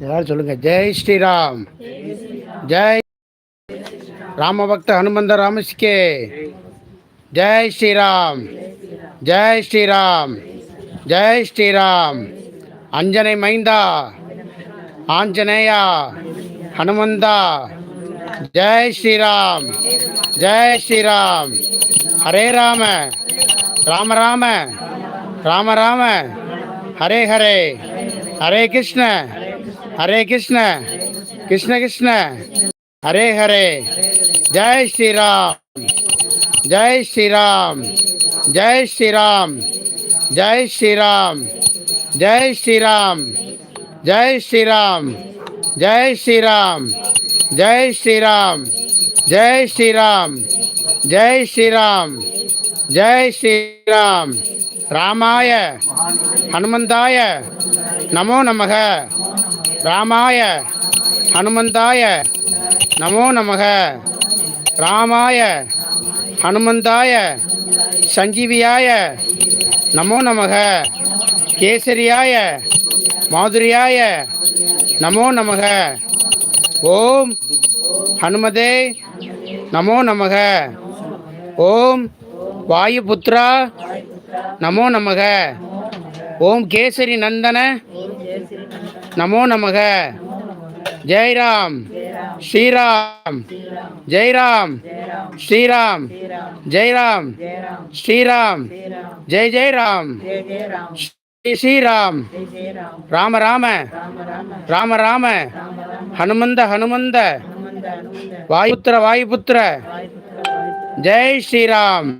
எல்லாரும் சொல்லுங்க. ஜெய் ஸ்ரீராம். ஜெய். ராமபக்த ஹனுமந்த ராமஸ்கே ஜெய் ஸ்ரீராம். ஜெய் ஸ்ரீராம். ஜெய் ஸ்ரீராம். அஞ்சனை மைந்தா. ஆஞ்சநேயா. ஹனுமந்தா. ஜெய் ஸ்ரீராம். ஜெய் ஸ்ரீராம். ஹரே ராம. ராம ராம. ராம ராம ஹரே ஹரே ஹரே கிருஷ்ண ஹரே கிருஷ்ண கிருஷ்ண கிருஷ்ண ஹரே ஹரே ஜெய் ஸ்ரீராம் ஜெய் ஸ்ரீராம் ஜெய் ஸ்ரீராம் ஜெய் ஸ்ரீராம் ஜெய் ஸ்ரீராம் ஜெய் ஸ்ரீராம் ஜெய் ஸ்ரீராம் ஜெய் ஸ்ரீராம் ஜெய் ஸ்ரீராம் ஜெய் ஸ்ரீராம் ஜெய் ஸ்ரீராம் ராமாய ஹனுமந்தாய நமோ நமக. ராமாய ஹனுமந்தாய நமோ நமக. ராமாய ஹனுமந்தாய சஞ்சீவியாய நமோ நமக. கேசரியாய மாதுரியாய நமோ நமக. ஓம் ஹனுமதே நமோ நமக. ஓம் வாயுபுத்ரா நமோ நமக. ஓம் கேசரி நந்தன. நமோ நமக. ஜெய்ராம் ஸ்ரீராம் ஜெய்ராம் ஸ்ரீராம் ஜெய்ராம் ஸ்ரீராம் ஜெய் ஜெய்ராம் ஸ்ரீ ஸ்ரீராம் ராம. ராம. ராம ராம. ஹனுமந்த ஹனுமந்த. வாயுபுத்திர வாயுபுத்திர. ஜெய் ஸ்ரீராம்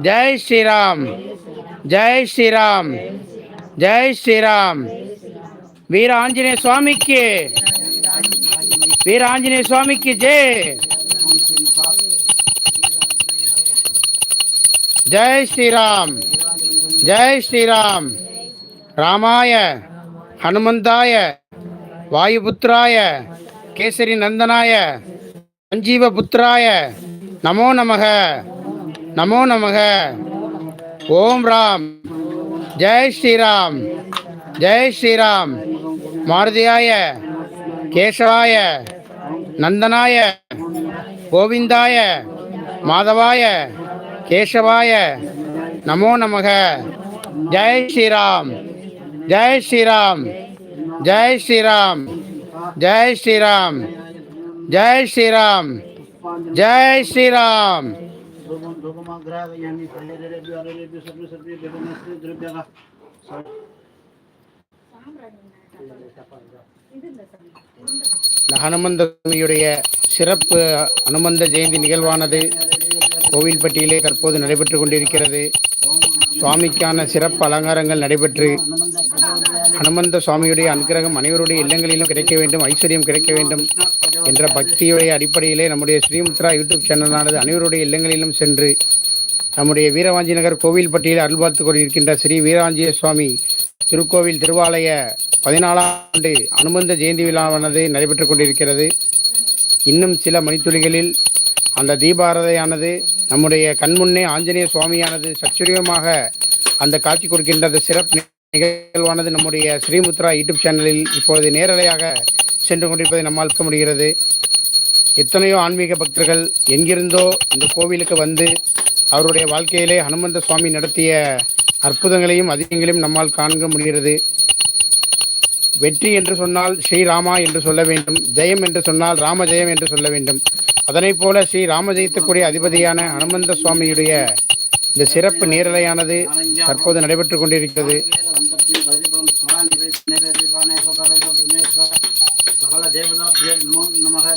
जय श्री राम जय श्री राम जय श्री राम वीर आंजनेय स्वामी के वीर आंजनेय स्वामी की जय। जय श्री राम जय श्री राम रामाय, हनुमंताय, वायुपुत्राय, केसरी नंदनाय, संजीवपुत्राय, नमो नमः। நமோ நமக ஓம் ராம் ஜெய் ஸ்ரீராம் ஜெய் ஸ்ரீராம் மாருதியாய கேசவாய நந்தனாய கோவிந்தாய மாதவாய கேசவாய நமோ நமக ஜெய் ஸ்ரீராம் ஜெய் ஸ்ரீராம் ஜெய் ஸ்ரீராம் ஜெய் ஸ்ரீராம் ஜெய் ஸ்ரீராம் ஜெய் ஸ்ரீராம் धूपं धूपमग्राहयामि शरीरेभ्यो अरेभ्यो सर्वे सर्वे विभिन्नस्ते द्रव्यः இந்த ஹனுமந்த சுவாமியுடைய சிறப்பு அனுமந்த ஜெயந்தி நிகழ்வானது கோவில்பட்டியிலே தற்போது நடைபெற்று கொண்டிருக்கிறது சுவாமிக்கான சிறப்பு அலங்காரங்கள் நடைபெற்று ஹனுமந்த சுவாமியுடைய அனுகிரகம் அனைவருடைய இல்லங்களிலும் கிடைக்க வேண்டும் ஐஸ்வர்யம் கிடைக்க வேண்டும் என்ற பக்தியுடைய அடிப்படையிலே நம்முடைய ஸ்ரீமுத்ரா யூடியூப் சேனலானது அனைவருடைய இல்லங்களிலும் சென்று நம்முடைய வீரவாஞ்சி நகர் கோவில் பட்டியலில் அருள் பார்த்து கொண்டிருக்கின்ற ஸ்ரீ வீரவாஞ்சிய சுவாமி திருக்கோவில் திருவாலய பதினாலாம் ஆண்டு அனுமந்த ஜெயந்தி விழாவானது நடைபெற்றுக் கொண்டிருக்கிறது. இன்னும் சில மணித்துளிகளில் அந்த தீபாரதையானது நம்முடைய கண்முன்னே ஆஞ்சநேய சுவாமியானது சச்சுரியமாக அந்த காட்சி கொடுக்கின்ற அந்த சிறப்பு நிகழ்வானது நம்முடைய ஸ்ரீமுத்ரா யூடியூப் சேனலில் இப்பொழுது நேரலையாக சென்று கொண்டிருப்பதை நம்மால் பார்க்க முடிகிறது. எத்தனையோ ஆன்மீக பக்தர்கள் எங்கிருந்தோ இந்த கோவிலுக்கு வந்து அவருடைய வாழ்க்கையிலே ஹனுமந்த சுவாமி நடத்திய அற்புதங்களையும் அதிகங்களையும் நம்மால் காண்க முடிகிறது. வெற்றி என்று சொன்னால் ஸ்ரீராமா என்று சொல்ல வேண்டும் ஜெயம் என்று சொன்னால் ராம ஜெயம் என்று சொல்ல வேண்டும். அதனைப் போல ஸ்ரீ ராம ஜெயத்துக்குரிய அதிபதியான ஹனுமந்த சுவாமியுடைய இந்த சிறப்பு நேரலையானது தற்போது நடைபெற்றுக் கொண்டிருக்கிறது. சகல தேவதாபியோ நமோ நமக.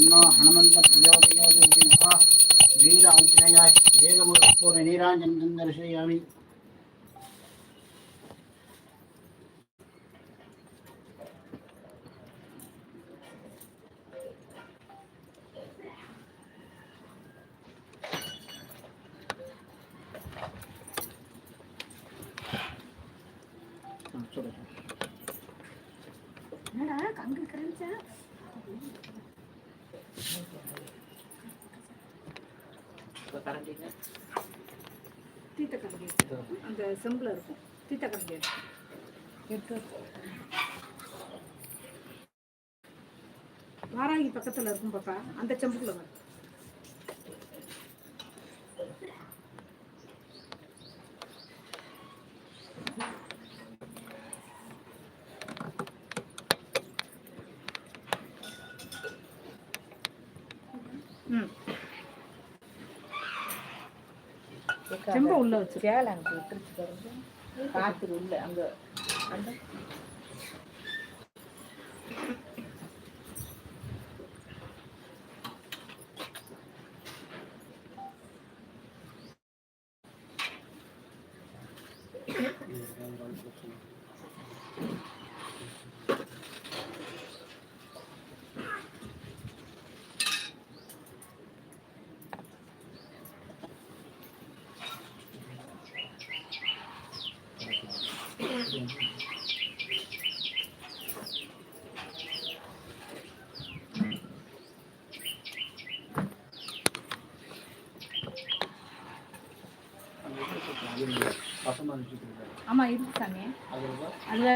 அண்ணா ஹனுமந்த பிரஜோதயோதய வீர ஆஞ்சநேயாய் ஏகமுறை நீராஞ்சன் தரிசயாமி தீத்த கரண்டி அந்த செம்பில் இருக்கும் தீத்த கரண்டி எடுத்து வாராகி பக்கத்தில் இருக்கும் பாப்பா. அந்த செம்புக்குள்ள வரும் செம்ப உள்ள வச்சு சேலை அங்கே விட்டுருச்சு பாருங்க. காற்று உள்ள அங்கே. அந்த ஆமா இருக்கு சாமி. அதுல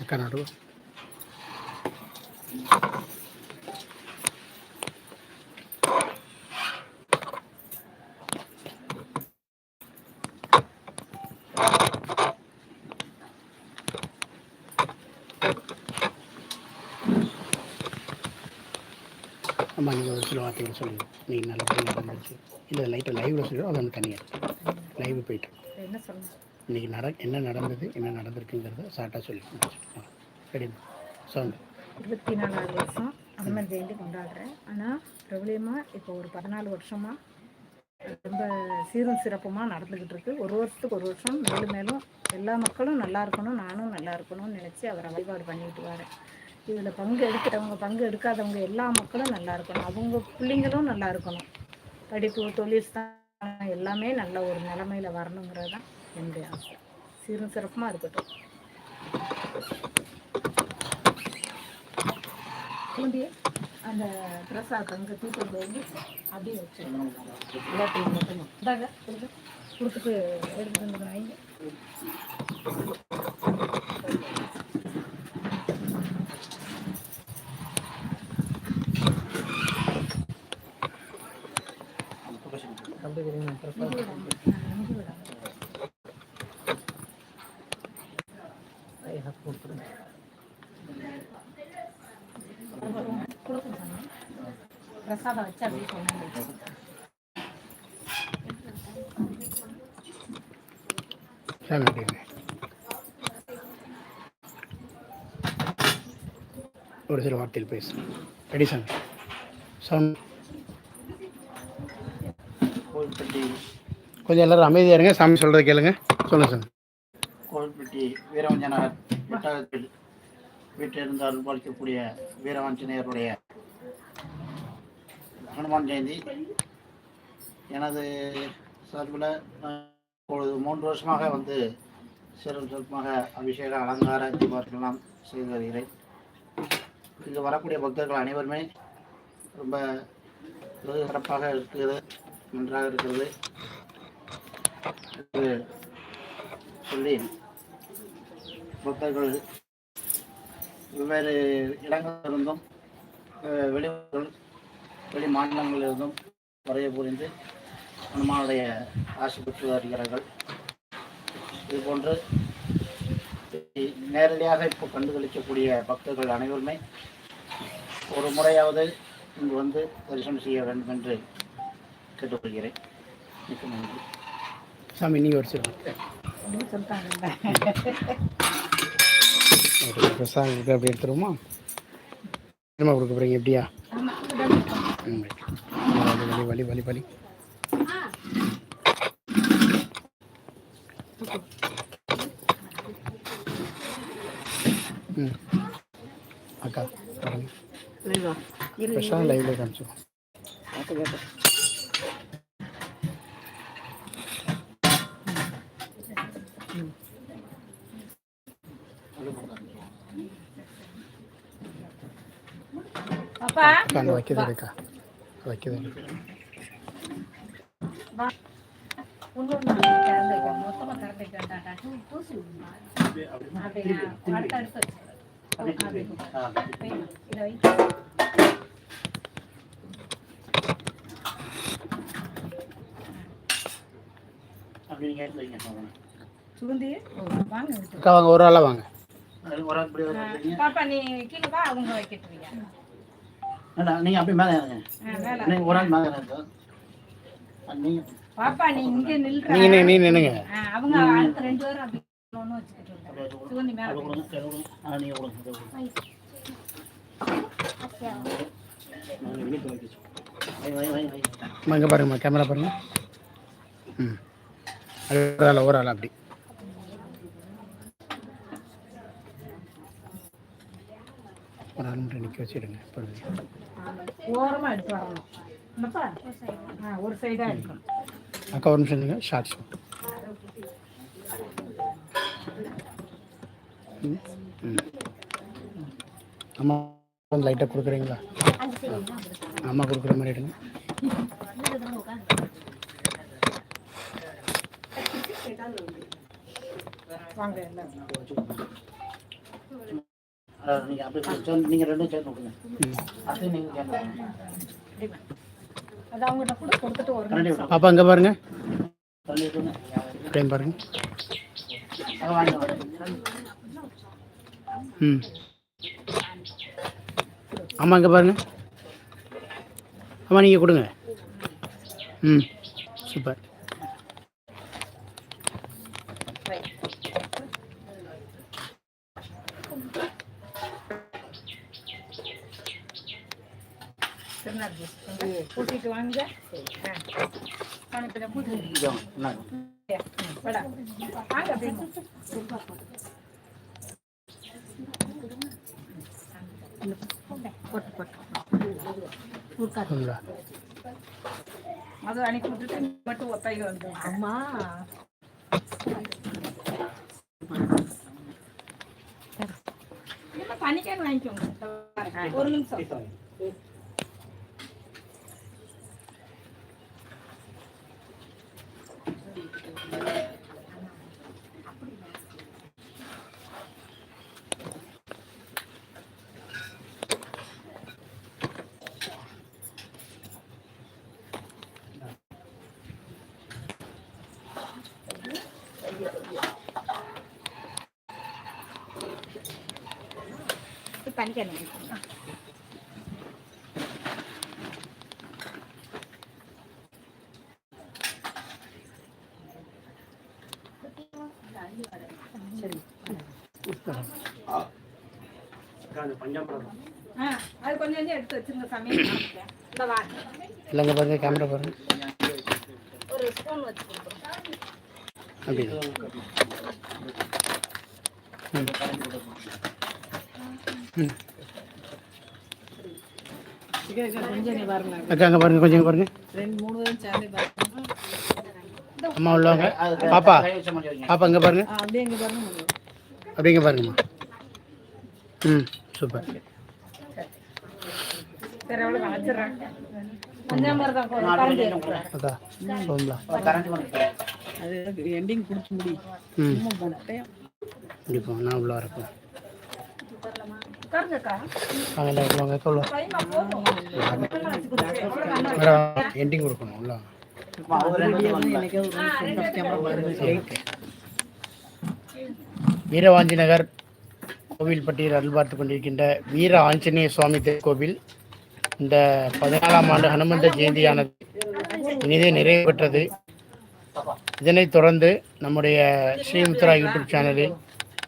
அக்கா நடு ஆமாம் நீங்கள் ஒரு சில வார்த்தைகள் சொல்லுங்கள் நீங்கள் நல்லபடியாக நடந்துச்சு இல்லை லைட்டாக லைவில் சொல்லிடும் அது வந்து தனியாக லைவ் போயிட்டு. இன்றைக்கி நட என்ன நடந்தது என்ன நடந்திருக்குங்கிறத ஷார்ட்டாக சொல்லி சரிம்மா சவுண்டு இருபத்தி நாலாவது வருஷம் அனுமன் ஜெயந்தி கொண்டாடுறேன். ஆனால் பிரபலியமாக இப்போ ஒரு பதினாலு வருஷமாக ரொம்ப சீரும் சிறப்புமாக நடந்துக்கிட்டு இருக்கு. ஒரு வருஷத்துக்கு ஒரு வருஷம் மேலும் மேலும் எல்லா மக்களும் நல்லா இருக்கணும் நானும் நல்லா இருக்கணும்னு நினச்சி அவரை வழிபாடு பண்ணிட்டு வரேன். இதில் பங்கு எடுக்கிறவங்க பங்கு எடுக்காதவங்க எல்லா மக்களும் நல்லா இருக்கணும். அவங்க பிள்ளைங்களும் நல்லா இருக்கணும். படிப்பு தொழில் எல்லாமே நல்ல ஒரு நிலமையில வரணுங்கிறது தான் என்னுடைய ஆசை. சீரும் சிறப்புமாக இருக்கட்டும். குழந்தைய அந்த பிரசாத் அங்கே தூக்கிட்டு போய் அப்படியே வச்சிருக்கோம். எல்லாத்தையும் மட்டும் கொடுத்துட்டு எடுத்துட்டு வந்து பிரசாதம் வச்சு அப்படியே ஒரு சில வார்த்தையில் பேசு. ரெடி சாமி சவுண்ட் கொஞ்சம் எல்லாரும் அமைதியாக இருங்க. சாமி சொல்கிறத கேளுங்க. சொல்லுங்கள் சாமி. கோவில்பட்டி வீரவஞ்சனர் புத்தகத்தில் வீட்டிலிருந்து அருள் பாலிக்கக்கூடிய வீரவாஞ்சனையருடைய ஹனுமான் ஜெயந்தி. எனது சார்பில் நான் இப்பொழுது மூன்று வருஷமாக வந்து சிறு சிறப்பாக அபிஷேக அலங்கார தீபாவளிகள்லாம் செய்து வருகிறேன். இங்கு வரக்கூடிய பக்தர்கள் அனைவருமே ரொம்ப சிறப்பாக இருக்கிறது. நன்றாக இருக்கிறது. சொல்லி பக்தர்கள் வெவ்வேறு இடங்களிலிருந்தும் வெளியூர்கள் வெளி மாநிலங்களிலிருந்தும் வரைய புரிந்து ஹனுமானுடைய ஆசை பெற்று வருகிறார்கள். இதுபோன்று நேரடியாக இப்போ கண்டுகளிக்கக்கூடிய பக்தர்கள் அனைவருமே ஒரு முறையாவது இங்கு வந்து தரிசனம் செய்ய வேண்டும் என்று கேட்டுக்கொள்கிறேன். மிக்க நன்றி. சாமி நீங்கள் ஒரு சில அப்படின்னு சொல்லிட்டாங்கல்ல ஒரு பிரசாதம் இருக்கு அப்படி எடுத்துருவோமா? என்னமா கொடுக்க போகிறீங்க எப்படியா. வலி வலி வலி ம். அக்கா பிரசாதம் லைவ்ல காமிச்சிடும் பாப்பா அக்கா அந்த வைக்கிறது இருக்கா வைக்கிறது இருக்கு. இன்னொன்று திறந்து வைக்க மொத்தமாக திறந்து வைக்க வேண்டாம்டா தூசி விடுமா அப்படியா அடுத்து அடுத்து வச்சுக்கிறேன் ஆ, இதை வை. அப்படி நீங்கள் எடுத்து வைங்க ஒரு ஆளாக வாங்க. அது ஒரு ஆள் வைங்க. பாப்பா நீ கீழே வா அவங்க வைக்கிட்டுருவீங்க வேண்டாம், நீங்க அப்படியே மேலே இருங்க மேலே. நீங்க ஒரு ஆள் மேலே இருங்க அது நீங்க பாப்பா நீ இங்க நில்ற. நீங்கள் நீ நின்னுங்க அவங்க அடுத்த ரெண்டு பேரும் அப்படி அது கொடுங்க. சுகந்தி மேல கொடுங்க. ஆ, நீங்க இங்கே பாருங்கம்மா கேமரா பாருங்க. ம். ஒரு ஆள் ஒரு ஆள் அப்படி. ஒரு ஆள் மட்டும் நிற்க வச்சுடுங்க. பொறுமையா. ஓரமா எடுத்து வரணும். என்னப்பா? ஆ ஒரு சைடா எடுக்கணும். அக்கா ஒரு நிமிஷம் இருங்க. ஷார்ட்ஸ் அம்மா கொஞ்சம் லைட்டாக கொடுக்குறீங்களா? அம்மா கொடுக்குற மாதிரி எடுங்க. வாங்க எல்லாம் ஆ, நீங்க அப்படியே சேர்ந்து- நீங்க ரெண்டும் சேர்ந்து கொடுங்க. ம் அது நீங்க சேர்ந்து. பாப்பா இங்கே பாருங்க. டைம் பாருங்க. ம். ஆமாம் இங்கே பாருங்க. ஆமாம் நீங்கள் கொடுங்க. ம். சூப்பர். திருநெல்வேலி கூட்டிட்டு வாங்க ஆ. வாங்க, பின்ன கூட்டிட்டு இதோ, இந்தாங்க. வாடா. வாங்க அப்படின்னு போட்டு போட்டு சொல்லுங்களா அது அன்னைக்கு விட்டுட்டு நீ மட்டும் ஒத்தாயி வந்து அம்மா தனிக்கான வாங்கிக்கோங்க ஒரு நிமிஷம் தனிக்கான வாங்கிக்கோங்க சரி அக்கா, அந்த பஞ்சாமிரம் ஆ அது கொஞ்சம் கொஞ்சம் எடுத்து வச்சிருங்க சாமி இந்த வா இல்லைங்க பாருங்க கேமரா பாருங்க. ஒரு ஸ்பூன் வச்சு அப்படி ம் கொஞ்சம் இங்க பாருங்க அக்கா அங்கே பாருங்க கொஞ்சம் பாருங்க. அம்மா உள்ளவங்க பாப்பா பாப்பா இங்கே பாருங்க. ஆ, இங்க பாருங்க அப்படிங்க பாருங்கம்மா. ம் சூப்பர். ம். நான் உள்ள வரப்போ எண்டிங் கொடுக்கணும் உள்ள வீரவாஞ்சி நகர் கோவில்பட்டியில் அருள் பார்த்து கொண்டிருக்கின்ற வீர ஆஞ்சநேய சுவாமி திருக்கோவில் இந்த பதினாலாம் ஆண்டு ஹனுமந்த ஜெயந்தியானது இனிதே நிறைவு பெற்றது இதனைத் தொடர்ந்து நம்முடைய ஸ்ரீமுத்ரா யூடியூப் சேனலில்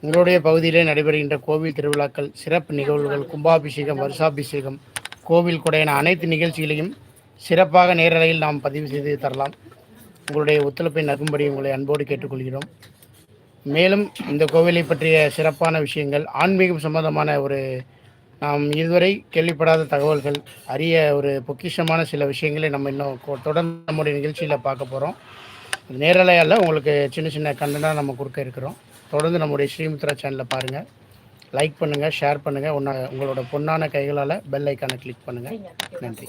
உங்களுடைய பகுதியிலே நடைபெறுகின்ற கோவில் திருவிழாக்கள் சிறப்பு நிகழ்வுகள் கும்பாபிஷேகம் வருஷாபிஷேகம் கோவில் கொடை அனைத்து நிகழ்ச்சிகளையும் சிறப்பாக நேரலையில் நாம் பதிவு செய்து தரலாம். உங்களுடைய ஒத்துழைப்பை நகும்படி உங்களை அன்போடு கேட்டுக்கொள்கிறோம். மேலும் இந்த கோவிலை பற்றிய சிறப்பான விஷயங்கள் ஆன்மீகம் சம்பந்தமான ஒரு நாம் இதுவரை கேள்விப்படாத தகவல்கள் அரிய ஒரு பொக்கிஷமான சில விஷயங்களை நம்ம இன்னும் கொ- தொடர்ந்து நம்முடைய நிகழ்ச்சியில் பார்க்க போகிறோம் நேரலையால் உங்களுக்கு சின்ன சின்ன கண்டனாக நம்ம கொடுக்க இருக்கிறோம். தொடர்ந்து நம்முடைய ஸ்ரீமுத்ரா சேனலை பாருங்கள் லைக் பண்ணுங்கள் ஷேர் பண்ணுங்கள் உன்ன உங்களோட பொன்னான கைகளால் பெல் ஐக்கானை கிளிக் பண்ணுங்கள் நன்றி.